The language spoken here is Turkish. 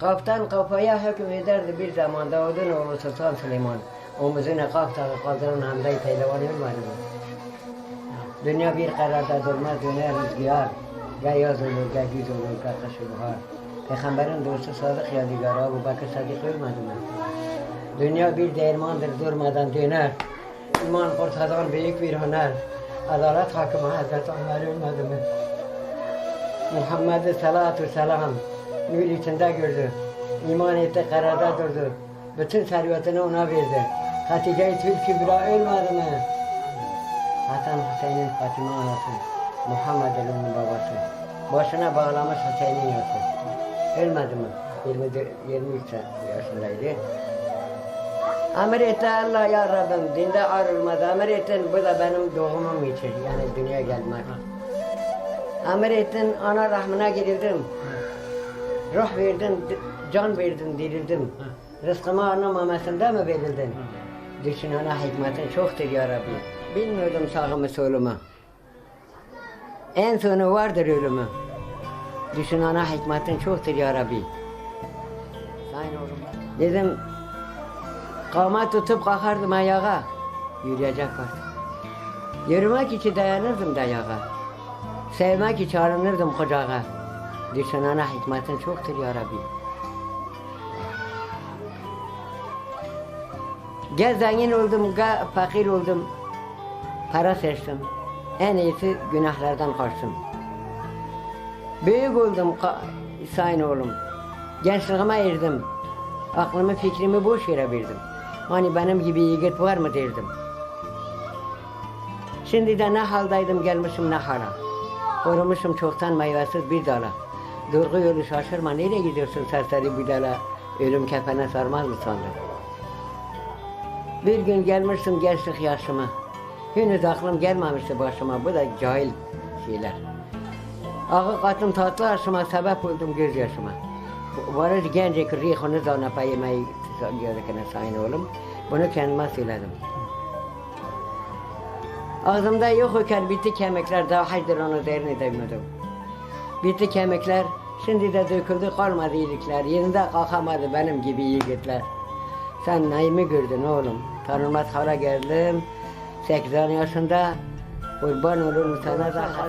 Kaptan kafaya hüküm bir zaman Davud'un oğlu Sultan Süleyman. Omuzuna kaf tağı kaldıran hamdayı pehlivan ölmedi? Dünya bir kararda durmaz döner rüzgar. Ya yaz olur, ya güz olur, ya kış bahar. Peygamberin dostu Sadık Yadigar Abu Bakır Sadık ölmedi mi? Dünya bir dermandır durmadan döner. İman kurtaran büyük bir hüner. Adalet hakkımı Hazreti Ömer ölmedi mi? Muhammed'e salatu selam nur içinde gördü. İman etti, kararda durdu. Bütün servetini ona verdi. Hatice-i Kübra ölmedi mi? Hasan Hüseyin'in Fatıma anası. Muhammed Ali'nin babası. Başına bağlamış Hüseyin'in yası. Ölmedi mi? 24, 23 yaşındaydı. Emir etti Allah ya Rabbim dinde ayrılmadı. Emir ettin bu da benim doğumum için yani dünyaya gelmek. Emir ettin ana rahmine girildim. Ruh verdin, can verdin, dirildim. Rızkımı ana mamasında mı verildin? Düşün ana hikmetin çoktur ya Rabbi. Bilmiyordum sağımı solumu. En sonu vardır ölümü. Düşün ana hikmetin çoktur ya Rabbi. Sayın oğlum. Dedim, kama tutup kalkardım ayağa. Yürüyecek vardı. Yürümek için dayanırdım dayağa. Sevmek için aranırdım kucağa. Düşün ana hikmetin çoktur ya Rabbi. Gel zengin oldum, gel fakir oldum. Para seçtim. En iyisi günahlardan kaçtım. Büyük oldum sayın oğlum. Gençliğime erdim. Aklımı fikrimi boş yere verdim. Hani benim gibi yiğit var mı derdim. Şimdi de ne haldaydım gelmişim ne hala. Korumuşum çoktan meyvesiz bir dala. Durgu yolu şaşırma nereye gidiyorsun serseri bir dala. Ölüm kefene sarmaz mı sandın? Bir gün gelmiştim gençlik yaşıma. Henüz aklım gelmemişti başıma. Bu da cahil şeyler. Katım tatlı aşıma sebep oldum gözyaşıma. Varır gencek rihunu zana payımayı gerekene sayın oğlum. Bunu kendime söyledim. Ağzımda yok iken bitti kemikler daha haydır onu derini demedim. Bitti kemikler şimdi de döküldü kalmadı iyilikler. Yerinde kalkamadı benim gibi yiğitler. Sen neyimi gördün oğlum? Tanınmaz hale geldim. 80 yaşında kurban olurum sana da